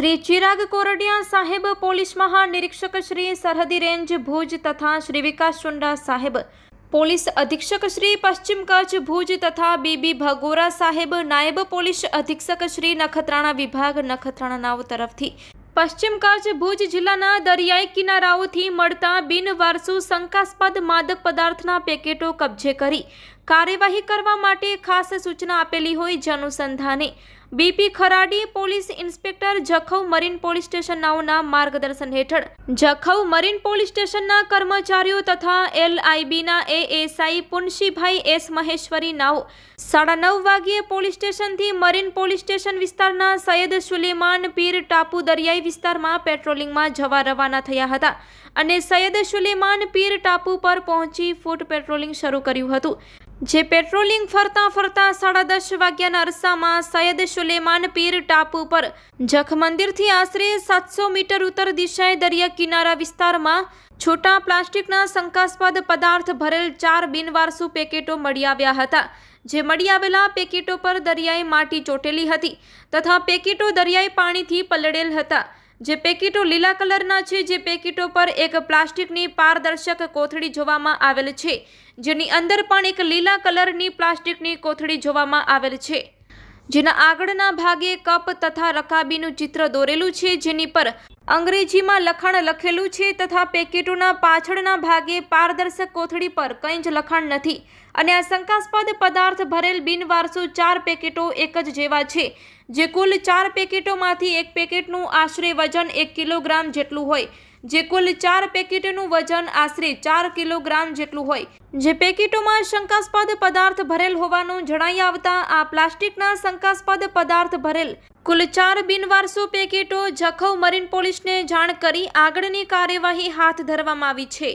શ્રી ચિરાગ કોરડિયા સાહેબ, પોલીસ મહાનિરીક્ષક શ્રી સરહદી રેન્જ ભુજ તથા શ્રી વિકાસ ચુંડા સાહેબ, પોલીસ અધિક્ષક શ્રી પશ્ચિમ કચ્છ ભુજ તથા બીબી ભગોરા સાહેબ, નાયબ પોલીસ અધિક્ષક શ્રી નખત્રાણા વિભાગ નખત્રાણા નાવ તરફથી. પશ્ચિમ કચ્છ ભુજ જિલ્લાના દરિયાઈ કિનારાઓથી મળતા બિનવારસુ શંકાસ્પદ માદક પદાર્થના પેકેટો કબજે કરી કાર્યવાહી કરવા માટે ખાસ સૂચના આપેલી હોય જે અનુસંધાને BP Kharadi police inspector Jakhau marine police station નાઓના માર્ગદર્શન હેઠળ જખૌ મરીન પોલીસ સ્ટેશનના કર્મચારીઓ તથા એલઆઈબીના એએસઆઈ પુનશીભાઈ એસ મહેશ્વરી નાઓ સાડા નવ વાગ્યે પોલીસ સ્ટેશનથી મરીન પોલીસ સ્ટેશન વિસ્તારના સૈયદ સુલેમાન પીર ટાપુ દરિયાઈ વિસ્તારમાં પેટ્રોલિંગમાં જવા રવાના થયા હતા અને સૈયદ સુલેમાન પીર ટાપુ પર પહોંચી ફૂટ પેટ્રોલિંગ શરૂ કર્યું હતું. જે પેટ્રોલિંગ ફરતા ફરતા સાડા દસ વાગ્યાના અરસામાં સૈયદ સુલેમાન પીર ટાપુ પર જખ મંદિરથી આશરે સાતસો મીટર ઉત્તર દિશાએ દરિયા કિનારા વિસ્તારમાં છોટા પ્લાસ્ટિકના શંકાસ્પદ પદાર્થ ભરેલ ચાર બિનવારસુ પેકેટો મળી આવ્યા હતા. જે મળી આવેલા પેકેટો પર દરિયાઈ માટી ચોટેલી હતી તથા પેકેટો દરિયાઈ પાણીથી પલળેલ હતા. જે પેકેટો લીલા કલરના છે, જે પેકેટો પર એક પ્લાસ્ટિકની પારદર્શક કોથળી જોવામાં આવેલ છે. જેની અંદર પણ એક લીલા કલરની પ્લાસ્ટિકની કોથળી જોવામાં આવેલ છે. જેના આગળના ભાગે કપ તથા રકાબીનું ચિત્ર દોરેલું છે, જેની પર અંગ્રેજીમાં લખાણ લખેલું છે તથા પેકેટોના પાછળના ભાગે પારદર્શક કોથળી પર કંઈ જ લખાણ નથી. અને આ શંકાસ્પદ પદાર્થ ભરેલ બિનવારસુ ચાર પેકેટો એક જ જેવા છે, જે કુલ ચાર પેકેટોમાંથી એક પેકેટનું આશરે વજન એક કિલોગ્રામ જેટલું હોય, જે કુલ ચાર પેકેટનું વજન આશરે ચાર કિલોગ્રામ જેટલું હોય. જે પેકેટોમાં શંકાસ્પદ પદાર્થ ભરેલ હોવાનું જણાઈ આવતા આ પ્લાસ્ટિકના શંકાસ્પદ પદાર્થ ભરેલ કુલ ચાર બિનવારસુ પેકેટો જખૌ મરીન પોલીસને જાણ કરી આગળની કાર્યવાહી હાથ ધરવામાં આવી છે.